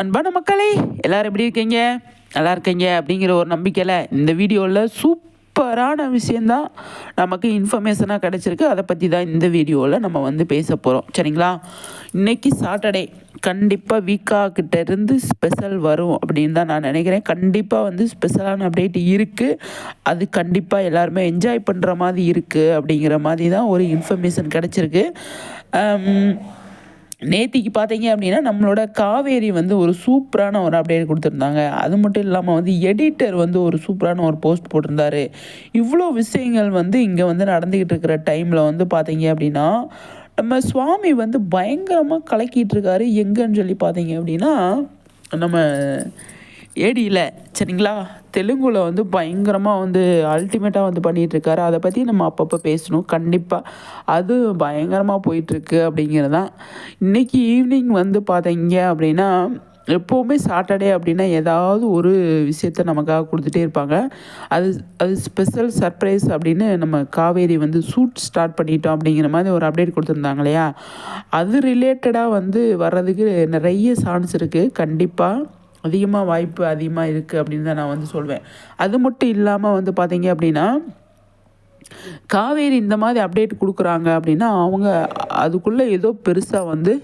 அன்பான மக்களே எல்லாரும் எப்படி இருக்கீங்க? நல்லா இருக்கீங்க அப்படிங்கிற ஒரு நம்பிக்கையில் இந்த வீடியோவில் சூப்பரான விஷயந்தான் நமக்கு இன்ஃபர்மேஷனாக கிடச்சிருக்கு. அதை பற்றி தான் இந்த வீடியோவில் நம்ம வந்து பேச போகிறோம் சரிங்களா? இன்னைக்கு சாட்டர்டே கண்டிப்பாக வீக்கா இருந்து ஸ்பெஷல் வரும் அப்படின்னு தான் நான் நினைக்கிறேன். கண்டிப்பாக வந்து ஸ்பெஷலான அப்டேட் இருக்குது அது கண்டிப்பாக எல்லாருமே என்ஜாய் பண்ணுற மாதிரி இருக்குது அப்படிங்கிற மாதிரி தான் ஒரு இன்ஃபர்மேஷன் கிடச்சிருக்கு. நேத்திக்கு பார்த்தீங்க அப்படின்னா நம்மளோட காவேரி வந்து ஒரு சூப்பரான ஒரு அப்டேட் கொடுத்துருந்தாங்க. அது மட்டும் இல்லாமல் வந்து எடிட்டர் வந்து ஒரு சூப்பரான ஒரு போஸ்ட் போட்டிருந்தாரு. இவ்வளோ விஷயங்கள் வந்து இங்கே வந்து நடந்துக்கிட்டு இருக்கிற டைமில் வந்து பார்த்தீங்க அப்படின்னா நம்ம சுவாமி வந்து பயங்கரமாக கலக்கிட்டு இருக்காரு. எங்கன்னு சொல்லி பார்த்தீங்க அப்படின்னா நம்ம ஏடியில் சரிங்களா? தெலுங்குல வந்து பயங்கரமாக வந்து அல்டிமேட்டாக வந்து பண்ணிகிட்ருக்காரு அதை பற்றி நம்ம அப்பப்போ பேசணும். கண்டிப்பாக அது பயங்கரமாக போயிட்டுருக்கு அப்படிங்கிறது தான். இன்றைக்கி ஈவினிங் வந்து பார்த்தீங்க அப்படின்னா எப்போவுமே சாட்டர்டே அப்படின்னா ஏதாவது ஒரு விஷயத்த நமக்காக கொடுத்துட்டே இருப்பாங்க. அது அது ஸ்பெஷல் சர்ப்ரைஸ் அப்படின்னு நம்ம காவேரி வந்து ஷூட் ஸ்டார்ட் பண்ணிட்டோம் அப்படிங்கிற மாதிரி ஒரு அப்டேட் கொடுத்துருந்தாங்க இல்லையா? அது ரிலேட்டடாக வந்து வர்றதுக்கு நிறைய சான்ஸ் இருக்குது கண்டிப்பாக அதிகமாக வாய்ப்பு அதிகமாக இருக்குது அப்படின்னு தான் நான் வந்து சொல்வேன். அது மட்டும் இல்லாமல் வந்து பார்த்தீங்க அப்படின்னா காவேரி இந்த மாதிரி அப்டேட் கொடுக்குறாங்க அப்படின்னா அவங்க அதுக்குள்ளே ஏதோ பெருசாக வந்து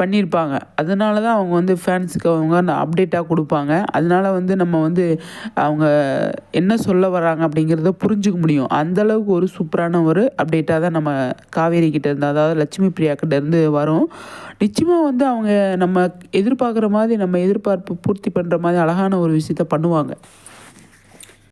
பண்ணியிருப்பாங்க அதனால தான் அவங்க வந்து ஃபேன்ஸுக்கு அவங்க அப்டேட்டாக கொடுப்பாங்க. அதனால வந்து நம்ம வந்து அவங்க என்ன சொல்ல வராங்க அப்படிங்கிறத புரிஞ்சுக்க முடியும். அந்தளவுக்கு ஒரு சூப்பரான ஒரு அப்டேட்டாக தான் நம்ம காவேரி கிட்ட இருந்து அதாவது லட்சுமி பிரியா கிட்ட இருந்து வரும். நிச்சயமாக வந்து அவங்க நம்ம எதிர்பார்க்குற மாதிரி நம்ம எதிர்பார்ப்பு பூர்த்தி பண்ணுற மாதிரி அழகான ஒரு விஷயத்த பண்ணுவாங்க.